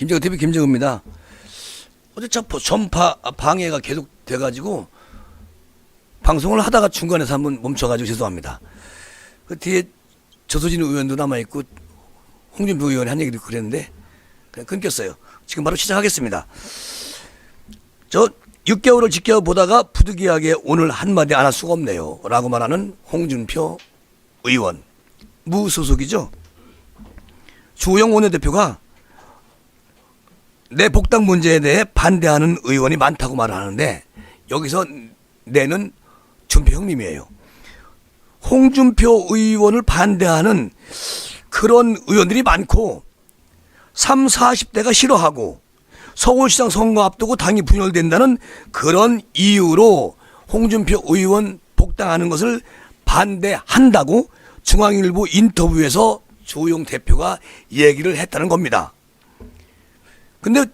김정은 TV 김정은입니다. 어제 저 전파 방해가 계속 돼가지고 방송을 하다가 중간에서 한번 멈춰가지고 죄송합니다. 그 뒤에 조소진 의원도 남아있고 홍준표 의원이 한 얘기도 그랬는데 그냥 끊겼어요. 지금 바로 시작하겠습니다. 저 6개월을 지켜보다가 부득이하게 오늘 한마디 안 할 수가 없네요. 라고 말하는 홍준표 의원. 무소속이죠. 주호영 원내대표가 내 복당 문제에 대해 반대하는 의원이 많다고 말하는데 여기서 내는 준표 형님이에요. 홍준표 의원을 반대하는 그런 의원들이 많고 3, 40대가 싫어하고 서울시장 선거 앞두고 당이 분열된다는 그런 이유로 홍준표 의원 복당하는 것을 반대한다고 중앙일보 인터뷰에서 조용 대표가 얘기를 했다는 겁니다. 근데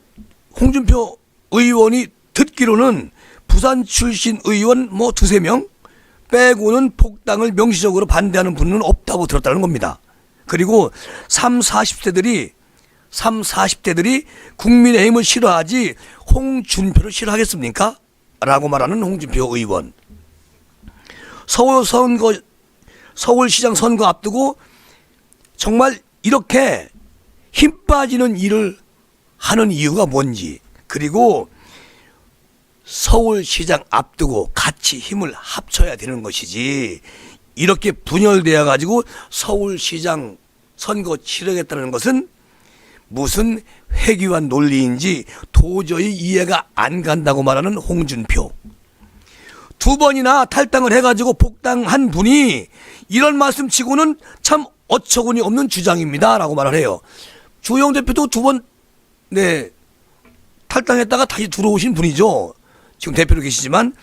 홍준표 의원이 듣기로는 부산 출신 의원 뭐 두세 명 빼고는 폭당을 명시적으로 반대하는 분은 없다고 들었다는 겁니다. 그리고 3, 40대들이 3, 40대들이 국민의힘을 싫어하지 홍준표를 싫어하겠습니까? 라고 말하는 홍준표 의원. 서울 선거 서울시장 선거 앞두고 정말 이렇게 힘 빠지는 일을 하는 이유가 뭔지 그리고 서울시장 앞두고 같이 힘을 합쳐야 되는 것이지 이렇게 분열되어 가지고 서울시장 선거 치르겠다는 것은 무슨 회귀한 논리인지 도저히 이해가 안 간다고 말하는 홍준표. 두 번이나 탈당을 해가지고 복당한 분이 이런 말씀 치고는 참 어처구니 없는 주장입니다. 라고 말을 해요. 주영 대표도 두 번, 네, 탈당했다가 다시 들어오신 분이죠. 지금 대표로 계시지만.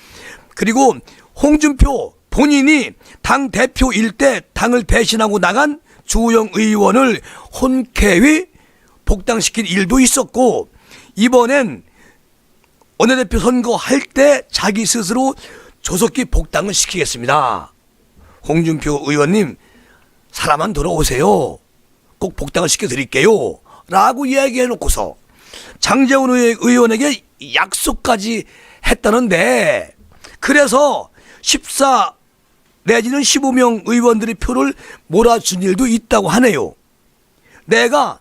그리고 홍준표 본인이 당 대표일 때 당을 배신하고 나간 주영 의원을 혼쾌히 복당시킨 일도 있었고, 이번엔 원내대표 선거할 때 자기 스스로 조속히 복당을 시키겠습니다. 홍준표 의원님, 사람만 돌아오세요. 꼭 복당을 시켜드릴게요. 라고 이야기해놓고서 장재훈 의- 의원에게 약속까지 했다는데 그래서 14 내지는 15명 의원들이 표를 몰아준 일도 있다고 하네요. 내가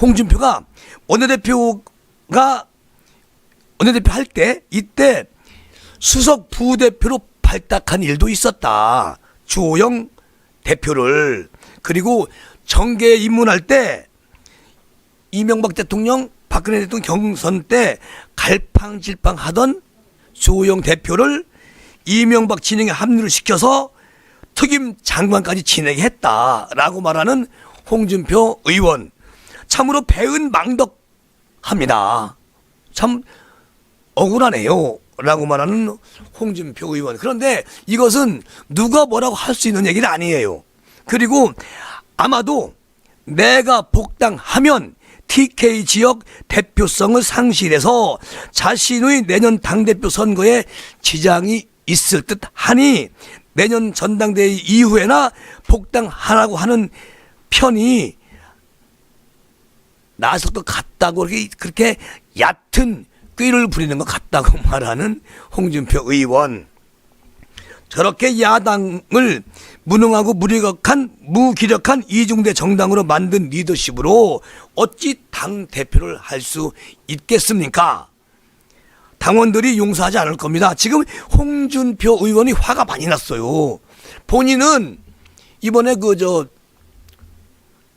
홍준표가 원내대표가 원내대표 할 때 이때 수석 부대표로 발탁한 일도 있었다. 주호영 대표를 그리고 정계에 입문할 때 이명박 대통령 박근혜 대통령 경선 때 갈팡질팡 하던 주호영 대표를 이명박 진영에 합류를 시켜서 특임 장관까지 진행했다라고 말하는 홍준표 의원 참으로 배은망덕합니다. 참 억울하네요. 라고 말하는 홍준표 의원. 그런데 이것은 누가 뭐라고 할 수 있는 얘기는 아니에요. 그리고 아마도 내가 복당하면 TK 지역 대표성을 상실해서 자신의 내년 당대표 선거에 지장이 있을 듯 하니 내년 전당대회 이후에나 복당하라고 하는 편이 것 같다고 그렇게, 그렇게 얕은 꾀를 부리는 것 같다고 말하는 홍준표 의원. 저렇게 야당을 무능하고 무리격한 무기력한 이중대 정당으로 만든 리더십으로 어찌 당 대표를 할 수 있겠습니까? 당원들이 용서하지 않을 겁니다. 지금 홍준표 의원이 화가 많이 났어요. 본인은 이번에 그 저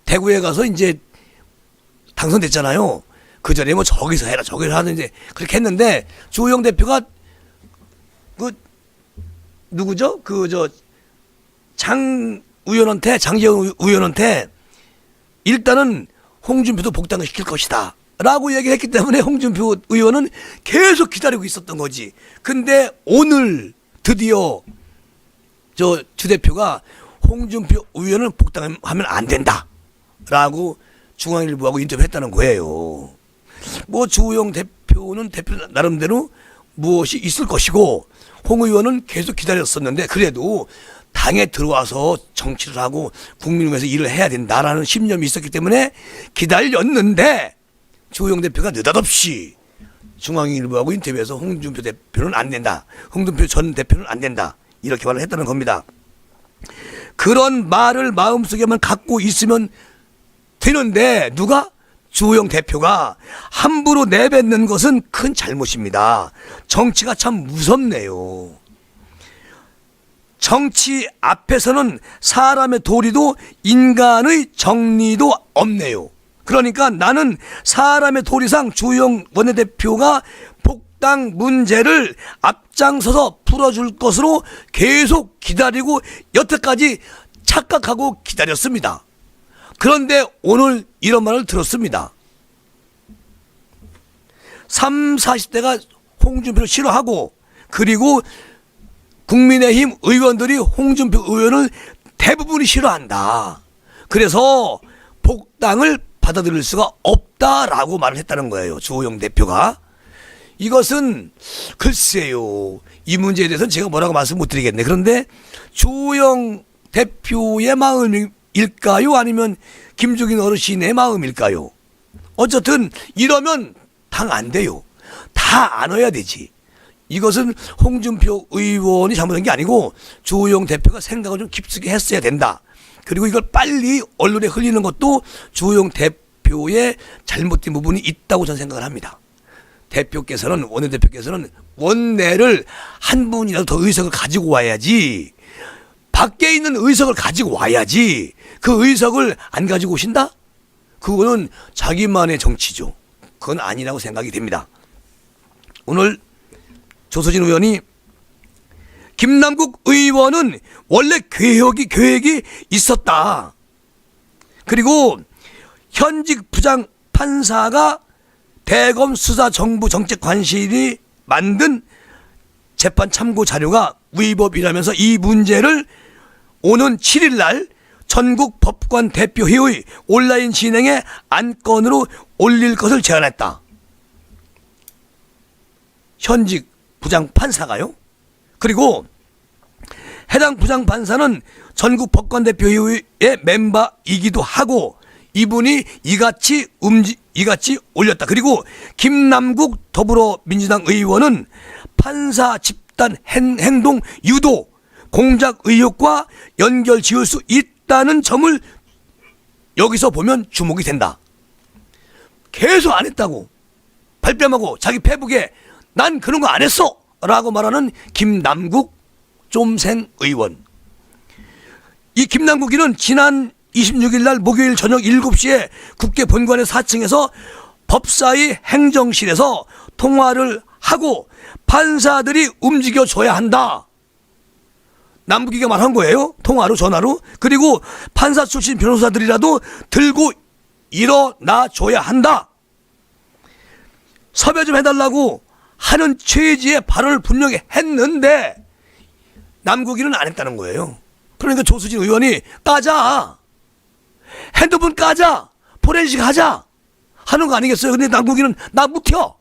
대구에 가서 이제 당선됐잖아요. 그 전에 뭐 저기서 해라 저기서 하는데 그렇게 했는데 주호영 대표가 그 누구죠? 그저 장 의원한테 장재훈 의원한테 일단은 홍준표도 복당을 시킬 것이다. 라고 얘기했기 때문에 홍준표 의원은 계속 기다리고 있었던 거지. 근데 오늘 드디어 저 주 대표가 홍준표 의원은 복당하면 안 된다. 라고 중앙일보하고 인터뷰했다는 거예요. 뭐 주호영 대표는 대표 나름대로 무엇이 있을 것이고 홍 의원은 계속 기다렸었는데 그래도 당에 들어와서 정치를 하고 국민을 위해서 일을 해야 된다라는 신념이 있었기 때문에 기다렸는데 주호영 대표가 느닷없이 중앙일보하고 인터뷰에서 홍준표 대표는 안 된다. 홍준표 전 대표는 안 된다. 이렇게 말을 했다는 겁니다. 그런 말을 마음속에만 갖고 있으면 되는데 누가 주호영 대표가 함부로 내뱉는 것은 큰 잘못입니다. 정치가 참 무섭네요. 정치 앞에서는 사람의 도리도 인간의 정리도 없네요. 그러니까 나는 사람의 도리상 주영 원내대표가 복당 문제를 앞장서서 풀어줄 것으로 계속 기다리고 여태까지 착각하고 기다렸습니다. 그런데 오늘 이런 말을 들었습니다. 3, 40대가 홍준표를 싫어하고 그리고 국민의힘 의원들이 홍준표 의원을 대부분이 싫어한다. 그래서 복당을 받아들일 수가 없다라고 말을 했다는 거예요. 주호영 대표가. 이것은 글쎄요. 이 문제에 대해서는 제가 뭐라고 말씀 못 드리겠네. 그런데 주호영 대표의 마음일까요? 아니면 김종인 어르신의 마음일까요? 어쨌든 이러면 당 안 돼요. 다 안아야 되지. 이것은 홍준표 의원이 잘못한 게 아니고 주호영 대표가 생각을 좀 깊숙이 했어야 된다. 그리고 이걸 빨리 언론에 흘리는 것도 주호영 대표의 잘못된 부분이 있다고 저는 생각을 합니다. 대표께서는 원내대표께서는 원내를 한 분이라도 더 의석을 가지고 와야지 밖에 있는 의석을 가지고 와야지 그 의석을 안 가지고 오신다? 그거는 자기만의 정치죠. 그건 아니라고 생각이 됩니다. 오늘 조서진 의원이 김남국 의원은 원래 계획이 계획이 있었다. 그리고 현직 부장 판사가 대검 수사 정부 정책 관실이 만든 재판 참고 자료가 위법이라면서 이 문제를 오는 7일 날 전국 법관 대표회의 온라인 진행에 안건으로 올릴 것을 제안했다. 현직 부장 판사가요. 그리고 해당 부장 판사는 전국 법관대표회의의 멤버이기도 하고 이분이 이같이 음지 이같이 올렸다. 그리고 김남국 더불어민주당 의원은 판사 집단 행, 행동 유도 공작 의혹과 연결 지을 수 있다는 점을 여기서 보면 주목이 된다. 계속 안 했다고 발뺌하고 자기 페북에 난 그런 거 안 했어 라고 말하는 김남국 좀생 의원 이 김남국이는 지난 26일 날 목요일 저녁 7시에 국회 본관의 4층에서 법사위 행정실에서 통화를 하고 판사들이 움직여 줘야 한다. 남북이가 말한 거예요. 통화로 전화로. 그리고 판사 출신 변호사들이라도 들고 일어나 줘야 한다. 섭외 좀 해달라고 하는 취지의 발언을 분명히 했는데 남국이는 안 했다는 거예요. 그러니까 조수진 의원이 까자. 핸드폰 까자. 포렌식 하자. 하는 거 아니겠어요? 근데 남국이는 나 묵혀.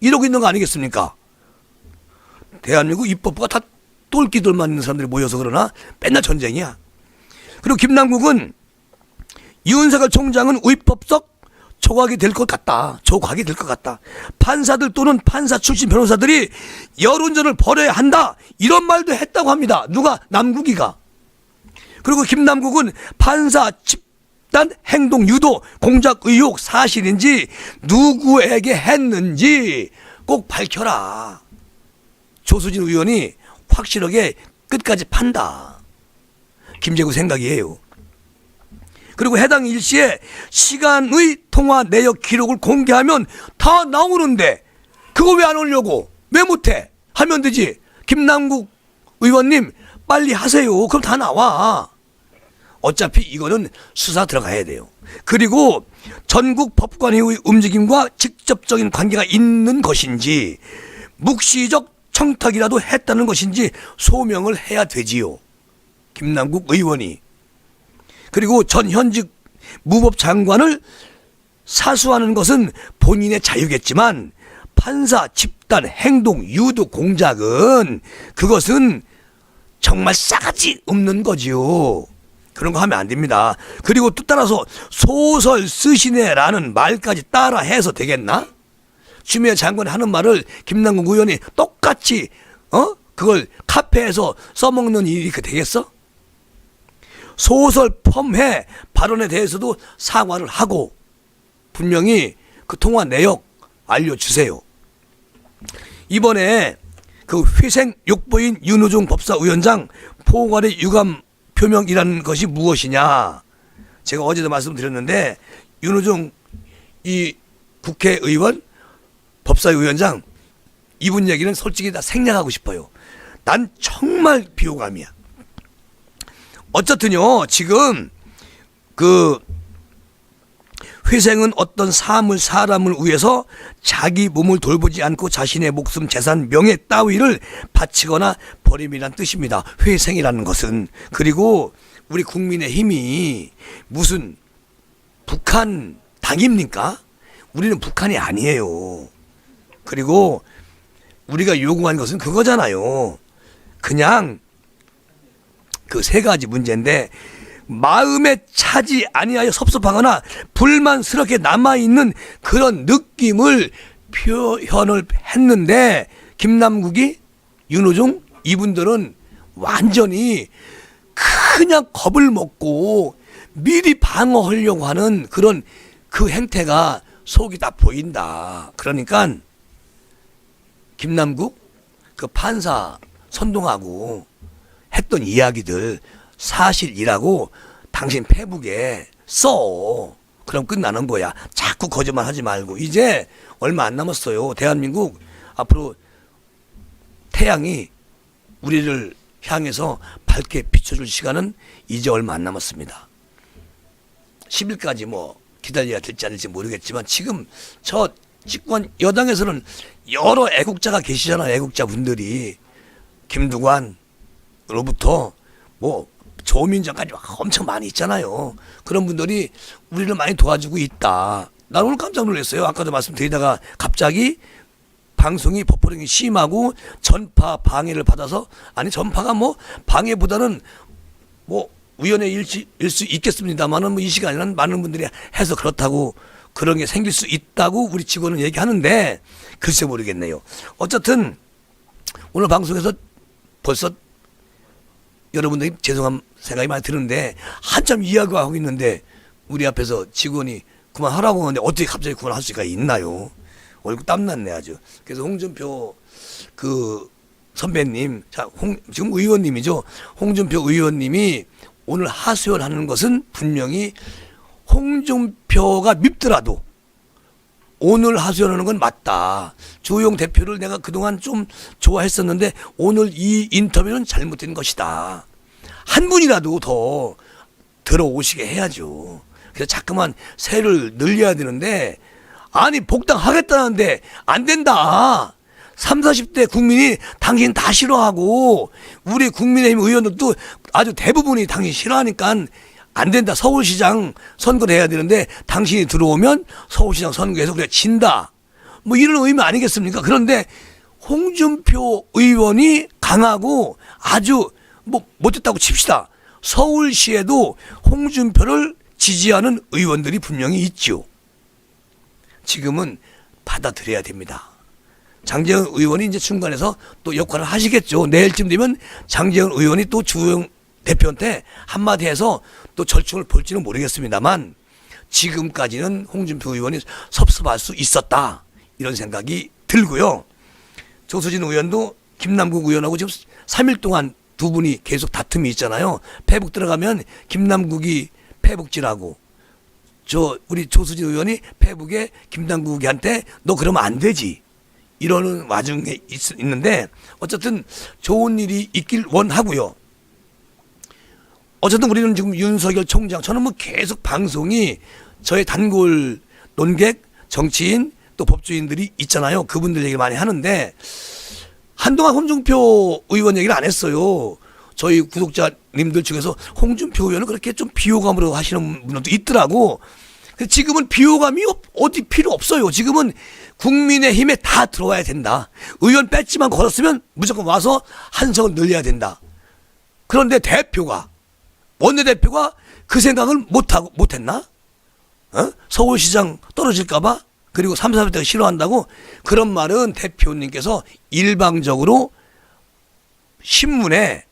이러고 있는 거 아니겠습니까? 대한민국 입법부가 다 똘끼들만 있는 사람들이 모여서 그러나 맨날 전쟁이야. 그리고 김남국은 윤석열 총장은 위법적 조각이 될 것 같다. 조각이 될 것 같다. 판사들 또는 판사 출신 변호사들이 여론전을 벌여야 한다. 이런 말도 했다고 합니다. 누가? 남국이가. 그리고 김남국은 판사 집단 행동 유도 공작 의혹 사실인지 누구에게 했는지 꼭 밝혀라. 조수진 의원이 확실하게 끝까지 판다. 김재구 생각이에요. 그리고 해당 일시에 시간의 통화 내역 기록을 공개하면 다 나오는데 그거 왜 안 올려고? 왜 못해? 하면 되지. 김남국 의원님 빨리 하세요. 그럼 다 나와. 어차피 이거는 수사 들어가야 돼요. 그리고 전국 법관회의 움직임과 직접적인 관계가 있는 것인지 묵시적 청탁이라도 했다는 것인지 소명을 해야 되지요. 김남국 의원이 그리고 전 현직 무법 장관을 사수하는 것은 본인의 자유겠지만 판사 집단 행동 유도 공작은 그것은 정말 싸가지 없는 거지요. 그런 거 하면 안 됩니다. 그리고 또 따라서 소설 쓰시네라는 말까지 따라 해서 되겠나? 추미애 장관이 하는 말을 김남국 의원이 똑같이 어 그걸 카페에서 써먹는 일이 그 되겠어? 소설 펌회 발언에 대해서도 사과를 하고 분명히 그 통화 내역 알려주세요. 이번에 그 회생 욕보인 윤호중 법사위원장 포괄의 유감 표명이라는 것이 무엇이냐? 제가 어제도 말씀드렸는데 윤호중 이 국회의원 법사위원장 이분 얘기는 솔직히 다 생략하고 싶어요. 난 정말 비호감이야. 어쨌든요, 지금 그 회생은 어떤 사물 사람을 위해서 자기 몸을 돌보지 않고 자신의 목숨 재산 명예 따위를 바치거나 버림이란 뜻입니다. 회생이라는 것은 그리고 우리 국민의 힘이 무슨 북한 당입니까? 우리는 북한이 아니에요. 그리고 우리가 요구한 것은 그거잖아요. 그냥 그 세 가지 문제인데 마음에 차지 아니하여 섭섭하거나 불만스럽게 남아 있는 그런 느낌을 표현을 했는데 김남국이 윤호중 이분들은 완전히 그냥 겁을 먹고 미리 방어하려고 하는 그런 그 행태가 속이 다 보인다. 그러니까 김남국 그 판사 선동하고 했던 이야기들 사실이라고 당신 페북에 써. 그럼 끝나는 거야. 자꾸 거짓말 하지 말고. 이제 얼마 안 남았어요. 대한민국 앞으로 태양이 우리를 향해서 밝게 비춰줄 시간은 이제 얼마 안 남았습니다. 10일까지 뭐 기다려야 될지 아닐지 모르겠지만 지금 저 집권 여당에서는 여러 애국자가 계시잖아요. 애국자 분들이 김두관으 로부터 뭐 조민정까지 엄청 많이 있잖아요. 그런 분들이 우리를 많이 도와주고 있다. 난 오늘 깜짝 놀랐어요. 아까도 말씀드리다가 갑자기 방송이 버퍼링이 심하고 전파 방해를 받아서 아니 전파가 뭐 방해보다는 뭐 우연의 일치, 일수 있겠습니다만은 뭐 이 시간에는 많은 분들이 해서 그렇다고 그런 게 생길 수 있다고 우리 직원은 얘기하는데 글쎄 모르겠네요. 어쨌든 오늘 방송에서 벌써 여러분들이 죄송한 생각이 많이 드는데 한참 이야기하고 있는데 우리 앞에서 직원이 그만하라고 하는데 어떻게 갑자기 그만할 수가 있나요? 얼굴 땀났네 아주. 그래서 홍준표 그 선배님, 자, 홍, 지금 의원님이죠. 홍준표 의원님이 오늘 하소연하는 것은 분명히 홍준표가 밉더라도 오늘 하소연하는 건 맞다. 조용 대표를 내가 그동안 좀 좋아했었는데 오늘 이 인터뷰는 잘못된 것이다. 한 분이라도 더 들어오시게 해야죠. 그래서 자꾸만 세를 늘려야 되는데 아니 복당 하겠다는데 안 된다. 3, 40대 국민이 당신 다 싫어하고 우리 국민의힘 의원들도 아주 대부분이 당신 싫어하니까 안 된다. 서울시장 선거를 해야 되는데 당신이 들어오면 서울시장 선거에서 그래 진다. 뭐 이런 의미 아니겠습니까? 그런데 홍준표 의원이 강하고 아주 뭐 못했다고 칩시다. 서울시에도 홍준표를 지지하는 의원들이 분명히 있죠. 지금은 받아들여야 됩니다. 장재현 의원이 이제 중간에서 또 역할을 하시겠죠. 내일쯤 되면 장재현 의원이 또 주영 대표한테 한마디 해서 또 절충을 볼지는 모르겠습니다만 지금까지는 홍준표 의원이 섭섭할 수 있었다. 이런 생각이 들고요. 조수진 의원도 김남국 의원하고 지금 3일 동안 두 분이 계속 다툼이 있잖아요. 패북 들어가면 김남국이 패북질하고 저 우리 조수진 의원이 패북에 김남국이한테 너 그러면 안 되지. 이러는 와중에 있, 있는데 어쨌든 좋은 일이 있길 원하고요. 어쨌든 우리는 지금 윤석열 총장 저는 뭐 계속 방송이 저의 단골 논객 정치인 또 법조인들이 있잖아요. 그분들 얘기 많이 하는데 한동안 홍준표 의원 얘기를 안 했어요. 저희 구독자님들 중에서 홍준표 의원은 그렇게 좀 비호감으로 하시는 분들도 있더라고. 지금은 비호감이 없- 어디 필요 없어요. 지금은 국민의 힘에 다 들어와야 된다. 의원 배지만 걸었으면 무조건 와서 한성을 늘려야 된다. 그런데 대표가 원내대표가 그 생각을 못하고 못했나? 어? 서울시장 떨어질까봐 그리고 3, 4대가 싫어한다고 그런 말은 대표님께서 일방적으로 신문에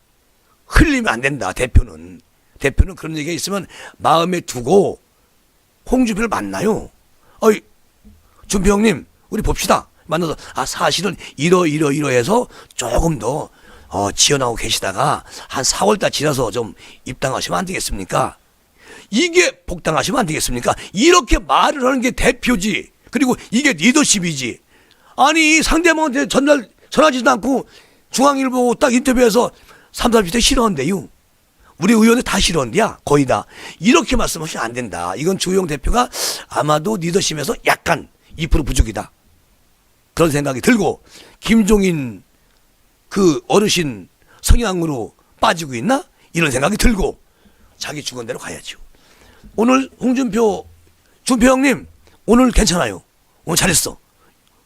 흘리면 안 된다. 대표는 대표는 그런 얘기가 있으면 마음에 두고 홍준표를 만나요. 어이 준표 형님 우리 봅시다. 만나서 아 사실은 이러 이러 이러해서 조금 더 어, 지어나고 계시다가 한 4월달 지나서 좀 입당하시면 안 되겠습니까? 이게 복당하시면 안 되겠습니까? 이렇게 말을 하는 게 대표지. 그리고 이게 리더십이지. 아니 상대방한테 전날 전하지도 않고 중앙일보 딱 인터뷰에서 3, 40대 싫어한대요. 우리 의원들 다 싫어한대야. 거의 다. 이렇게 말씀하시면 안 된다. 이건 주호영 대표가 아마도 리더십에서 약간 2% 부족이다. 그런 생각이 들고 김종인 그 어르신 성향으로 빠지고 있나? 이런 생각이 들고 자기 주관대로 가야죠. 오늘 홍준표 준표 형님 오늘 괜찮아요. 오늘 잘했어.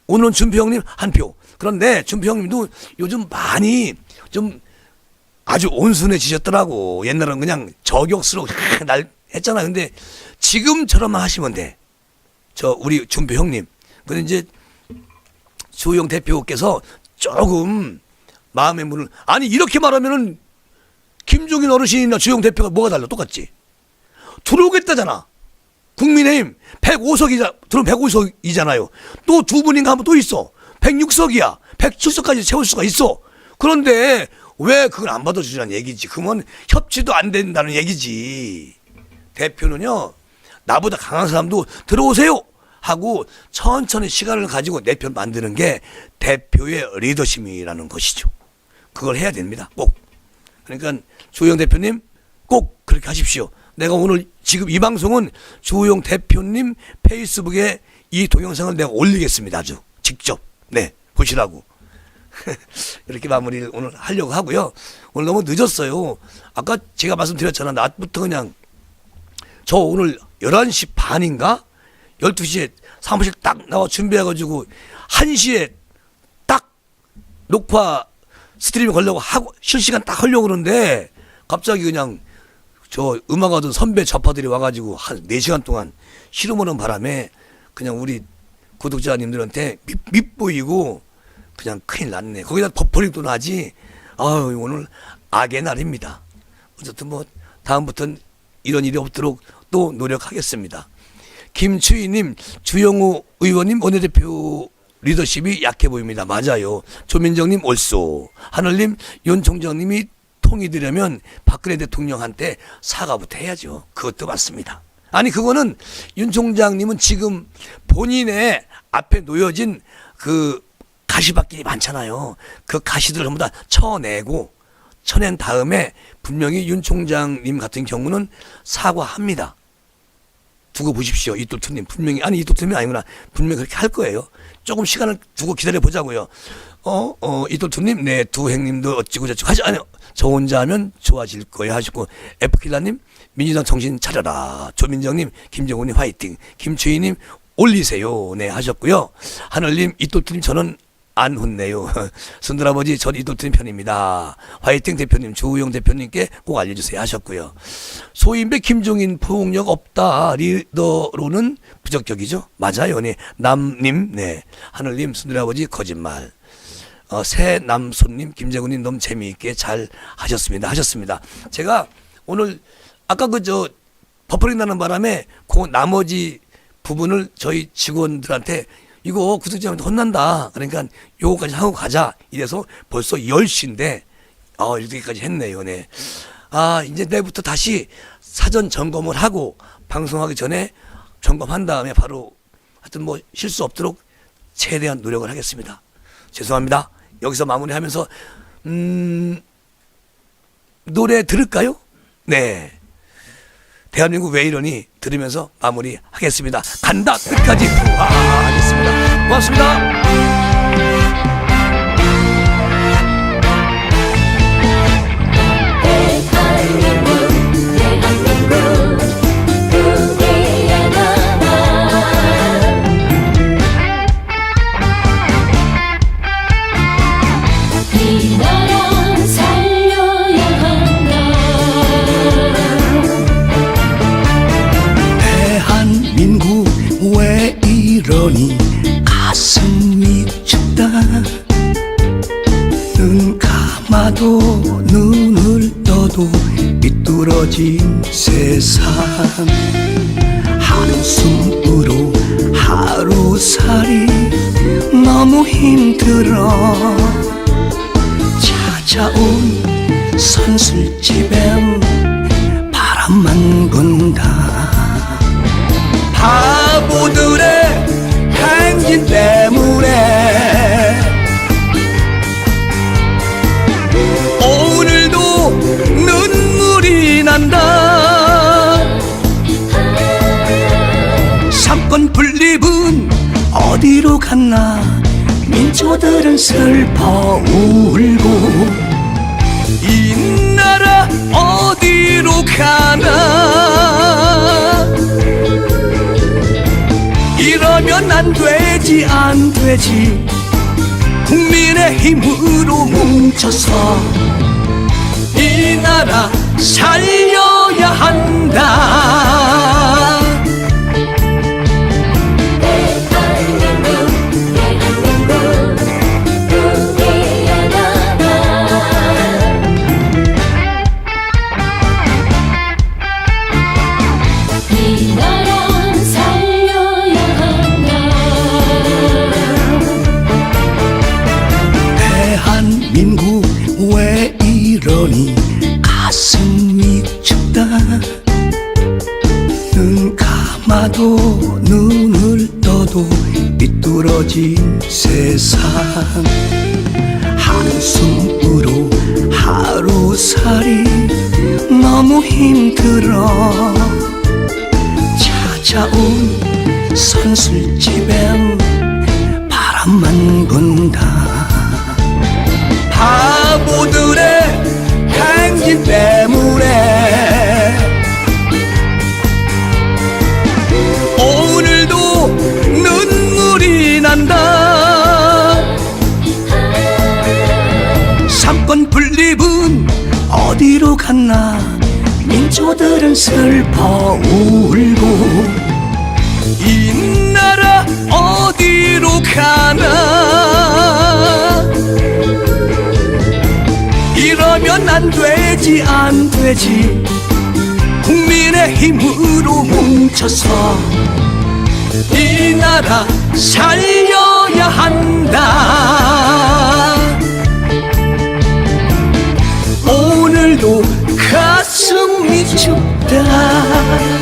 오늘은 준표 형님 한 표. 그런데 준표 형님도 요즘 많이 좀 아주 온순해지셨더라고. 옛날은 그냥 저격수로 날 했잖아. 근데 지금처럼만 하시면 돼. 저 우리 준표 형님. 근데 이제 주호영 대표께서 조금 마음의 문을 아니 이렇게 말하면은 김종인 어르신이나 주호영 대표가 뭐가 달라? 똑같지. 들어오겠다잖아. 국민의힘 105석이자 들어오면 105석이잖아요. 또 두 분인가 하면 또 있어. 106석이야. 107석까지 채울 수가 있어. 그런데 왜 그걸 안 받아주자는 얘기지? 그러면 협치도 안 된다는 얘기지. 대표는요 나보다 강한 사람도 들어오세요! 하고 천천히 시간을 가지고 내 편 만드는 게 대표의 리더십이라는 것이죠. 그걸 해야 됩니다. 꼭. 그러니까 조영 대표님 꼭 그렇게 하십시오. 내가 오늘 지금 이 방송은 조영 대표님 페이스북에 이 동영상을 내가 올리겠습니다. 아주 직접. 네, 보시라고. 이렇게 마무리를 오늘 하려고 하고요. 오늘 너무 늦었어요. 아까 제가 말씀드렸잖아. 낮부터 그냥 저 오늘 11시 반인가? 12시에 사무실 딱 나와 준비해가지고 1시에 딱 녹화 스트리밍 걸려고 하고 실시간 딱 하려고 그러는데 갑자기 그냥 저 음악 하던 선배 좌파들이 와가지고 한 4시간 동안 실어보는 바람에 그냥 우리 구독자님들한테 밉, 밉보이고 그냥 큰일 났네. 거기다 버퍼링도 나지. 아유, 오늘 악의 날입니다. 어쨌든 뭐 다음부터는 이런 일이 없도록 또 노력하겠습니다. 김추희님, 주영우 의원님 원내대표 리더십이 약해 보입니다. 맞아요. 조민정님 옳소. 하늘님, 윤 총장님이 통이 되려면 박근혜 대통령한테 사과부터 해야죠. 그것도 맞습니다. 아니 그거는 윤 총장님은 지금 본인의 앞에 놓여진 그 가시밭길이 많잖아요. 그 가시들을 전부 다 쳐내고 쳐낸 다음에 분명히 윤 총장님 같은 경우는 사과합니다. 두고 보십시오. 이토트님 분명히 아니 이토트님이 아니구나. 분명히 그렇게 할 거예요. 조금 시간을 두고 기다려 보자고요. 어, 어, 이토트님, 네, 두 행님도 어찌고 저찌고 하지, 아니, 저 혼자 하면 좋아질 거예요. 하시고, 에프킬라님, 민주당 정신 차려라. 조민정님, 김정훈님 화이팅. 김추희님, 올리세요. 네, 하셨고요. 하늘님, 이토트님, 저는 안 혼내요. 순들아버지, 전 이토트님 편입니다. 화이팅 대표님, 조우영 대표님께 꼭 알려주세요. 하셨고요. 소인배 김종인 포용력 없다. 리더로는 부적격이죠. 맞아요. 네. 남님, 네. 하늘님, 순들아버지, 거짓말. 어, 새 남손님 김재군님 너무 재미있게 잘 하셨습니다. 하셨습니다. 제가 오늘 아까 그 저 버퍼링 나는 바람에 그 나머지 부분을 저희 직원들한테 이거 구독자한테 혼난다. 그러니까 요거까지 하고 가자. 이래서 벌써 10시인데 어, 이렇게까지 했네요. 네. 아, 이제 내일부터 다시 사전 점검을 하고 방송하기 전에 점검한 다음에 바로 하여튼 뭐 실수 없도록 최대한 노력을 하겠습니다. 죄송합니다. 여기서 마무리하면서 음 노래 들을까요? 네. 대한민국 왜 이러니 들으면서 마무리하겠습니다. 간다 끝까지 와 하겠습니다. 고맙습니다. 민초들은 슬퍼 울고 이 나라 어디로 가나? 이러면 안 되지 안 되지. 국민의 힘으로 뭉쳐서 이 나라 살려야 한다 하루살이 너무 힘들어. 찾아온 선술집엔 바람만 분다 어디로 갔나? 민초들은 슬퍼 울고. 이 나라 어디로 가나? 이러면 안 되지 안 되지. 국민의 힘으로 뭉쳐서 이 나라 살려야 한다. 오늘도 生命中的爱。